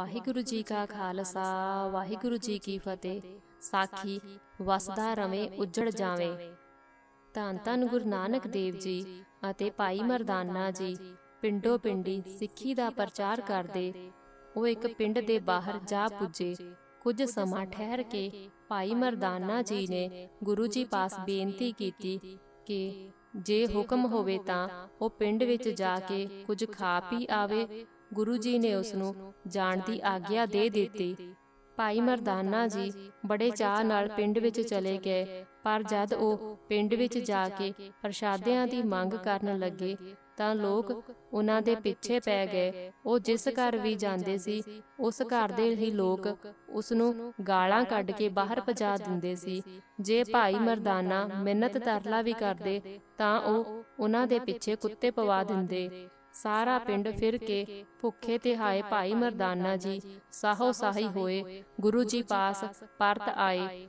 ਵਾਹਿਗੁਰੂ ਜੀ ਕਾ ਖਾਲਸਾ, ਵਾਹਿਗੁਰੂ ਜੀ ਕੀ ਫਤਿਹ। ਸਾਖੀ, ਵਸਦਾ ਰਵੇਂ, ਉੱਜੜ ਜਾਵੇਂ। ਧੰਨ ਧੰਨ ਗੁਰੂ ਨਾਨਕ ਦੇਵ ਜੀ ਅਤੇ ਭਾਈ ਮਰਦਾਨਾ ਜੀ, ਪਿੰਡੋ ਪਿੰਡੀ ਸਿੱਖੀ ਦਾ ਪ੍ਰਚਾਰ ਕਰਦੇ। ਉਹ ਇੱਕ ਪਿੰਡ ਦੇ ਬਾਹਰ ਜਾ ਪੁੱਜੇ। ਕੁਝ ਸਮਾਂ ਠਹਿਰ ਕੇ ਭਾਈ ਮਰਦਾਨਾ ਜੀ ਨੇ ਗੁਰੂ ਜੀ ਪਾਸ ਬੇਨਤੀ ਕੀਤੀ ਕਿ ਜੇ ਹੁਕਮ ਹੋਵੇ ਤਾਂ ਉਹ ਪਿੰਡ ਵਿੱਚ ਜਾ ਕੇ ਕੁਝ ਖਾ ਪੀ ਆਵੇ ਗੁਰੂ ਜੀ ਨੇ ਉਸ ਨੂੰ ਜਾਣ ਦੀ ਆਗਿਆ ਦੇ ਦਿੱਤੀ। ਭਾਈ ਮਰਦਾਨਾ ਜੀ ਬੜੇ ਚਾਅ ਨਾਲ ਪਿੰਡ ਵਿੱਚ ਚਲੇ ਗਏ, ਪਰ ਜਦ ਉਹ ਪਿੰਡ ਵਿੱਚ ਜਾ ਕੇ ਪ੍ਰਸ਼ਾਦਿਆਂ ਦੀ ਮੰਗ ਕਰਨ ਲੱਗੇ, ਤਾਂ ਲੋਕ ਉਹਨਾਂ ਦੇ ਪਿੱਛੇ ਪੈ ਗਏ। ਉਹ ਜਿਸ ਘਰ ਵੀ ਜਾਂਦੇ ਸੀ, ਉਸ ਘਰ ਦੇ ਹੀ ਲੋਕ ਉਸ ਨੂੰ ਗਾਲਾਂ ਕੱਢ ਕੇ ਬਾਹਰ ਭਜਾ ਦਿੰਦੇ ਸੀ। ਜੇ ਭਾਈ ਮਰਦਾਨਾ ਮਿਹਨਤ ਤਰਲਾ ਵੀ ਕਰਦੇ, ਤਾਂ ਉਹ ਉਹਨਾਂ ਦੇ ਪਿੱਛੇ ਕੁੱਤੇ ਪਵਾ ਦਿੰਦੇ। ਸਾਰਾ ਪਿੰਡ ਫਿਰ ਕੇ ਭੁੱਖੇ ਤੇ ਹਾਏ ਭਾਈ ਮਰਦਾਨਾ ਜੀ ਸਾਹੋ ਸਾਹੀ ਹੋਏ ਗੁਰੂ ਜੀ ਪਾਸ ਪਰਤ ਆਏ।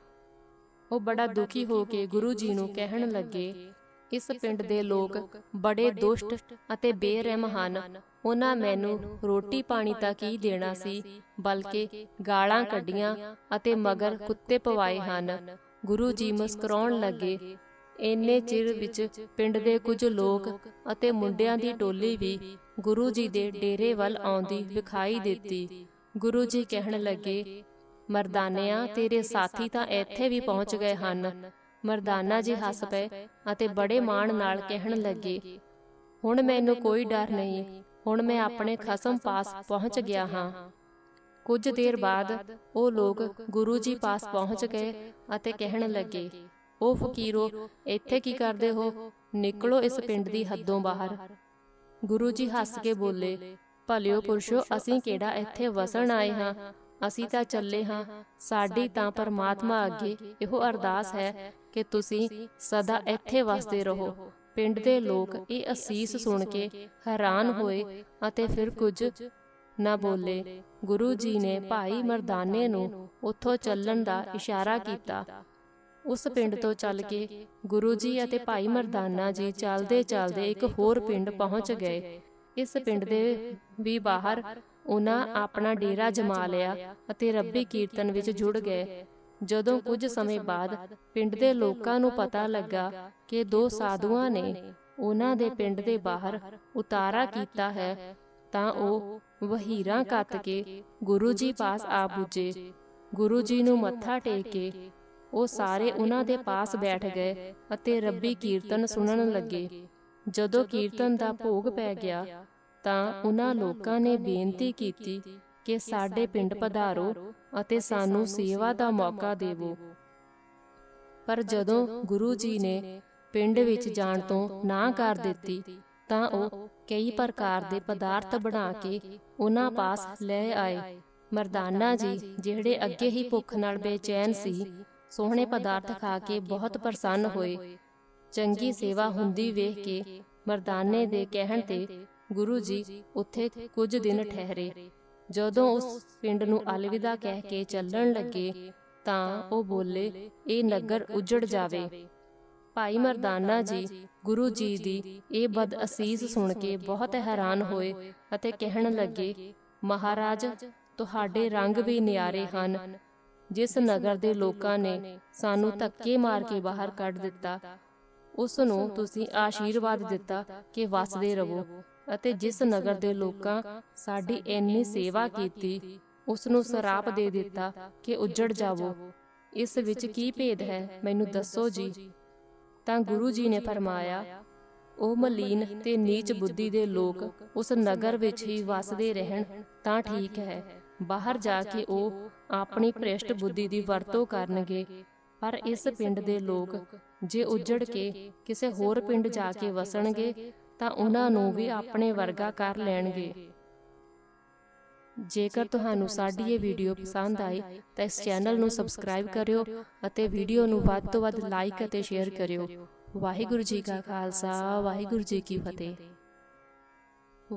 ਉਹ ਬੜਾ ਦੁਖੀ ਹੋ ਕੇ ਗੁਰੂ ਜੀ ਨੂੰ ਕਹਿਣ ਲੱਗੇ। ਇਸ ਪਿੰਡ ਦੇ ਲੋਕ ਬੜੇ ਦੁਸ਼ਟ ਅਤੇ ਬੇਰਹਿਮ ਹਨ। ਉਹਨਾਂ ਮੈਨੂੰ ਰੋਟੀ ਪਾਣੀ ਤਾਂ ਕੀ ਦੇਣਾ ਸੀ? ਬਲਕਿ ਗਾਲਾਂ ਕੱਢੀਆਂ ਅਤੇ ਮਗਰ ਕੁੱਤੇ ਪਵਾਏ ਹਨ। ਗੁਰੂ ਜੀ ਮੁਸਕਰਾਉਣ ਲੱਗੇ। ਇੰਨੇ ਚਿਰ ਵਿੱਚ ਪਿੰਡ ਦੇ ਕੁਝ ਲੋਕ ਅਤੇ ਮੁੰਡਿਆਂ ਦੀ ਟੋਲੀ ਵੀ ਗੁਰੂ ਜੀ ਦੇ ਡੇਰੇ ਵੱਲ ਆਉਂਦੀ ਵਿਖਾਈ ਦਿੱਤੀ। ਗੁਰੂ ਜੀ ਕਹਿਣ ਲੱਗੇ, ਮਰਦਾਨਿਆਂ, ਤੇਰੇ ਸਾਥੀ ਤਾਂ ਇੱਥੇ ਵੀ ਪਹੁੰਚ ਗਏ ਹਨ। ਮਰਦਾਨਾ ਜੀ ਹੱਸ ਪਏ ਅਤੇ ਬੜੇ ਮਾਣ ਨਾਲ ਕਹਿਣ ਲੱਗੇ, ਹੁਣ ਮੈਨੂੰ ਕੋਈ ਡਰ ਨਹੀਂ, ਹੁਣ ਮੈਂ ਆਪਣੇ ਖਸਮ ਪਾਸ ਪਹੁੰਚ ਗਿਆ ਹਾਂ। ਕੁਝ ਦੇਰ ਬਾਅਦ ਉਹ ਲੋਕ ਗੁਰੂ ਜੀ ਪਾਸ ਪਹੁੰਚ ਗਏ ਅਤੇ ਕਹਿਣ ਲੱਗੇ ਉਹ ਫਕੀਰੋ, ਇੱਥੇ ਕੀ ਕਰਦੇ ਹੋ? ਨਿਕਲੋ ਇਸ ਪਿੰਡ ਦੀ ਹੱਦੋਂ ਬਾਹਰ। ਗੁਰੂ ਜੀ ਹੱਸ ਕੇ ਬੋਲੇ, ਭਲਿਓ ਪੁਰਸ਼ੋ, ਅਸੀਂ ਕਿਹੜਾ ਇੱਥੇ ਵਸਣ ਆਏ ਹਾਂ? ਅਸੀਂ ਤਾਂ ਚੱਲੇ ਹਾਂ। ਸਾਡੀ ਤਾਂ ਪਰਮਾਤਮਾ ਅੱਗੇ ਇਹੋ ਅਰਦਾਸ ਹੈ ਕਿ ਤੁਸੀਂ ਸਦਾ ਇੱਥੇ ਵਸਦੇ ਰਹੋ। ਪਿੰਡ ਦੇ ਲੋਕ ਇਹ ਅਸੀਸ ਸੁਣ ਕੇ ਹੈਰਾਨ ਹੋਏ ਅਤੇ ਫਿਰ ਕੁਝ ਨਾ ਬੋਲੇ। ਗੁਰੂ ਜੀ ਨੇ ਭਾਈ ਮਰਦਾਨੇ ਨੂੰ ਉੱਥੋਂ ਚੱਲਣ ਦਾ ਇਸ਼ਾਰਾ ਕੀਤਾ। ਉਸ ਪਿੰਡ ਤੋਂ ਚੱਲ ਕੇ ਗੁਰੂ ਜੀ ਅਤੇ ਭਾਈ ਮਰਦਾਨਾ ਜੀ ਚੱਲਦੇ ਚੱਲਦੇ ਇੱਕ ਹੋਰ ਪਿੰਡ ਪਹੁੰਚ ਗਏ। ਇਸ ਪਿੰਡ ਦੇ ਵੀ ਬਾਹਰ ਉਹਨਾਂ ਆਪਣਾ ਡੇਰਾ ਜਮਾ ਲਿਆ ਅਤੇ ਰੱਬੀ ਕੀਰਤਨ ਵਿੱਚ ਜੁੜ ਗਏ। ਜਦੋਂ ਕੁਝ ਸਮੇਂ ਬਾਅਦ ਪਿੰਡ ਦੇ ਲੋਕਾਂ ਨੂੰ ਪਤਾ ਲੱਗਾ ਕਿ ਦੋ ਸਾਧੂਆਂ ਨੇ ਉਹਨਾਂ ਦੇ ਪਿੰਡ ਦੇ ਬਾਹਰ ਉਤਾਰਾ ਕੀਤਾ ਹੈ। ਤਾਂ ਉਹ ਵਹੀਰਾਂ ਕੱਤ ਕੇ ਗੁਰੂ ਜੀ ਪਾਸ ਆ ਪੁੱਜੇ। ਗੁਰੂ ਜੀ ਨੂੰ ਮੱਥਾ ਟੇਕ ਕੇ ਉਹ ਸਾਰੇ ਉਹਨਾਂ ਦੇ ਪਾਸ ਬੈਠ ਗਏ ਅਤੇ ਰੱਬੀ ਕੀਰਤਨ ਸੁਣਨ ਲੱਗੇ। ਜਦੋਂ ਕੀਰਤਨ ਦਾ ਭੋਗ ਪੈ ਗਿਆ, ਤਾਂ ਉਹਨਾਂ ਲੋਕਾਂ ਨੇ ਬੇਨਤੀ ਕੀਤੀ ਕਿ ਸਾਡੇ ਪਿੰਡ ਪਧਾਰੋ ਅਤੇ ਸਾਨੂੰ ਸੇਵਾ ਦਾ ਮੌਕਾ ਦੇਵੋ। ਪਰ ਜਦੋਂ ਗੁਰੂ ਜੀ ਨੇ ਪਿੰਡ ਵਿੱਚ ਜਾਣ ਤੋਂ ਨਾ ਕਰ ਦਿੱਤੀ, ਤਾਂ ਉਹ ਕਈ ਪ੍ਰਕਾਰ ਦੇ ਪਦਾਰਥ ਬਣਾ ਕੇ ਉਹਨਾਂ ਪਾਸ ਲੈ ਆਏ। ਮਰਦਾਨਾ ਜੀ, ਜਿਹੜੇ ਅੱਗੇ ਹੀ ਭੁੱਖ ਨਾਲ ਬੇਚੈਨ ਸੀ ਸੋਹਣੇ ਪਦਾਰਥ ਖਾ ਕੇ ਬਹੁਤ ਪ੍ਰਸੰਨ ਹੋਏ। ਚੰਗੀ ਸੇਵਾ ਹੁੰਦੀ ਵੇਖ ਕੇ ਮਰਦਾਨੇ ਦੇ ਕਹਿਣ ਤੇ ਗੁਰੂ ਜੀ ਉੱਥੇ ਕੁਝ ਦਿਨ ਠਹਿਰੇ। ਜਦੋਂ ਉਸ ਪਿੰਡ ਨੂੰ ਅਲਵਿਦਾ ਕਹਿ ਕੇ ਚੱਲਣ ਲੱਗੇ ਤਾਂ ਉਹ ਬੋਲੇ, ਇਹ ਨਗਰ ਉਜੜ ਜਾਵੇ। ਭਾਈ ਮਰਦਾਨਾ ਜੀ, ਗੁਰੂ ਜੀ ਦੀ ਇਹ ਬਦ ਅਸੀਸ ਸੁਣ ਕੇ ਬਹੁਤ ਹੈਰਾਨ ਹੋਏ ਅਤੇ ਕਹਿਣ ਲੱਗੇ, ਮਹਾਰਾਜ, ਤੁਹਾਡੇ ਰੰਗ ਵੀ ਨਿਆਰੇ ਹਨ। ਜਿਸ ਨਗਰ ਦੇ ਲੋਕਾਂ ਨੇ ਸਾਨੂੰ ਧੱਕੇ ਮਾਰ ਕੇ ਬਾਹਰ ਕੱਢ ਦਿੱਤਾ। ਉਸ ਨੂੰ ਤੁਸੀਂ ਆਸ਼ੀਰਵਾਦ ਦਿੱਤਾ ਕਿ ਵਸਦੇ ਰਹੋ। ਅਤੇ ਜਿਸ ਨਗਰ ਦੇ ਲੋਕਾਂ ਸਾਡੀ ਇੰਨੀ ਸੇਵਾ ਕੀਤੀ ਉਸ ਨੂੰ ਸਰਾਪ ਦੇ ਦਿੱਤਾ ਕਿ ਉੱਜੜ ਜਾਵੋ। ਇਸ ਵਿੱਚ ਕੀ ਭੇਦ ਹੈ? ਮੈਨੂੰ ਦੱਸੋ ਜੀ। ਤਾਂ ਗੁਰੂ ਜੀ ਨੇ ਫਰਮਾਇਆ ਉਹ ਮਲੀਨ ਤੇ ਨੀਚ ਬੁੱਧੀ ਦੇ ਲੋਕ ਉਸ ਨਗਰ ਵਿੱਚ ਹੀ ਵਸਦੇ ਰਹਿਣ ਤਾਂ ਠੀਕ ਹੈ। ਬਾਹਰ ਜਾ ਕੇ ਉਹ ਆਪਣੀ ਭ੍ਰਿਸ਼ਟ ਬੁੱਧੀ ਦੀ ਵਰਤੋਂ ਕਰਨਗੇ। ਪਰ ਇਸ ਪਿੰਡ ਦੇ ਲੋਕ ਜੇ ਉੱਜੜ ਕੇ ਕਿਸੇ ਹੋਰ ਪਿੰਡ ਜਾ ਕੇ ਵਸਣਗੇ ਤਾਂ ਉਹਨਾਂ ਨੂੰ ਵੀ ਆਪਣੇ ਵਰਗਾ ਕਰ ਲੈਣਗੇ। ਜੇਕਰ ਤੁਹਾਨੂੰ ਸਾਡੀ ਇਹ ਵੀਡੀਓ ਪਸੰਦ ਆਈ ਤਾਂ ਇਸ ਚੈਨਲ ਨੂੰ ਸਬਸਕ੍ਰਾਈਬ ਕਰਿਓ ਅਤੇ ਵੀਡੀਓ ਨੂੰ ਵੱਧ ਤੋਂ ਵੱਧ ਲਾਈਕ ਅਤੇ ਸ਼ੇਅਰ ਕਰਿਓ। ਵਾਹਿਗੁਰੂ ਜੀ ਕਾ ਖਾਲਸਾ ਵਾਹਿਗੁਰੂ ਜੀ ਕੀ ਫਤਿਹ।